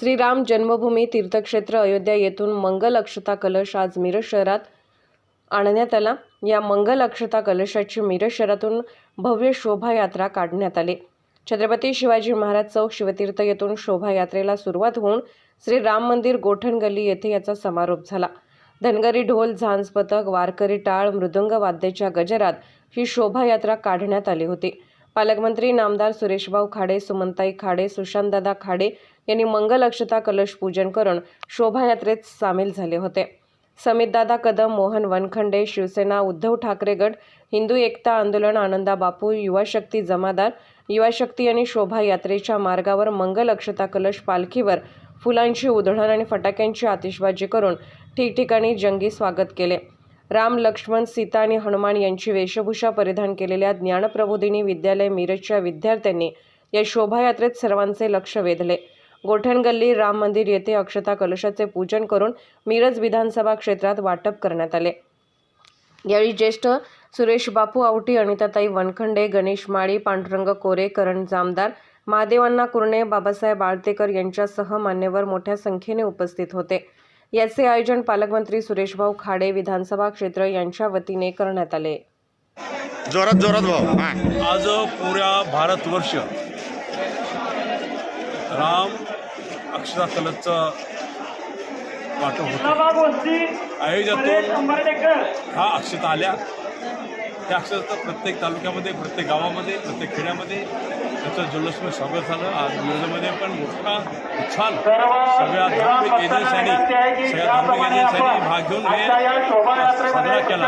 श्रीराम जन्मभूमी तीर्थक्षेत्र अयोध्या येथून मंगल अक्षता कलश आज मिरज शहरात आणण्यात आला. या मंगल अक्षता कलशाची मिरज शहरातून भव्य शोभायात्रा काढण्यात आली. छत्रपती शिवाजी महाराज चौक शिवतीर्थ येथून शोभायात्रेला सुरुवात होऊन श्री राम मंदिर गोठण गल्ली येथे याचा समारोप झाला. धनगरी ढोल झांज पथक वारकरी टाळ मृदुंग वाद्याच्या गजरात ही शोभायात्रा काढण्यात आली होती. पालकमंत्री नामदार सुरेशभाऊ खाडे सुमनताई खाडे सुशांतदादा खाडे यांनी मंगल अक्षता कलश पूजन करून शोभायात्रेत सामील झाले होते. समितदादा कदम मोहन वनखंडे शिवसेना उद्धव ठाकरे गट हिंदू एकता आंदोलन आनंदा बापू युवा शक्ती जमादार युवा शक्ती आणि शोभायात्रेच्या मार्गावर मंगल अक्षता कलश पालखीवर फुलांची उधळण आणि फटाक्यांची आतिषबाजी करून ठिकठिकाणी जंगी स्वागत केले. राम लक्ष्मण सीता आणि हनुमान यांची वेशभूषा परिधान केलेल्या ज्ञानप्रबोधिनी विद्यालय मिरजच्या विद्यार्थ्यांनी या शोभायात्रेत सर्वांचे लक्ष वेधले. गोठण गल्ली राम मंदिर येथे अक्षता कलशाचे पूजन करून मिरज विधानसभा क्षेत्रात वाटप करण्यात आले. यावेळी ज्येष्ठ सुरेश बापू आवटी अनिताताई वनखंडे गणेश माळी पांडुरंग कोरे करण जामदार महादेवांना कुर्णे बाबासाहेब आळतेकर यांच्यासह मान्यवर मोठ्या संख्येने उपस्थित होते. याचे आयोजन पालकमंत्री सुरेशभाऊ खाडे विधानसभा क्षेत्र यांच्या वतीने करण्यात आले. जोरात जोरात भाऊ. हा. आज पुऱ्या भारतवर्ष राम अक्षरा कलशचं वाटप होतं. हा अक्षता आल्या. त्या अक्षता प्रत्येक तालुक्यामध्ये प्रत्येक गावामध्ये प्रत्येक खेड्यामध्ये त्याचं जल्लोषमय स्वागत झालं. आज मिरजमध्ये पण मोठा उत्साह सगळ्या धार्मिक एजन्सीनी सगळ्या धार्मिक एजन्सीनी भाग घेऊन हे साजरा केला.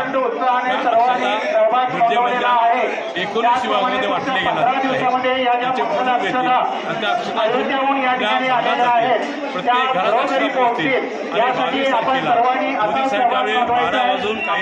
एकोणीस विभागामध्ये वाटले गेला. त्याचे येतील आणि त्या अक्षता प्रत्येक घरात अक्षता पोहोचतील. आणि बावीस तारखेला मोदी साहेब त्यावेळी बारा वाजून काही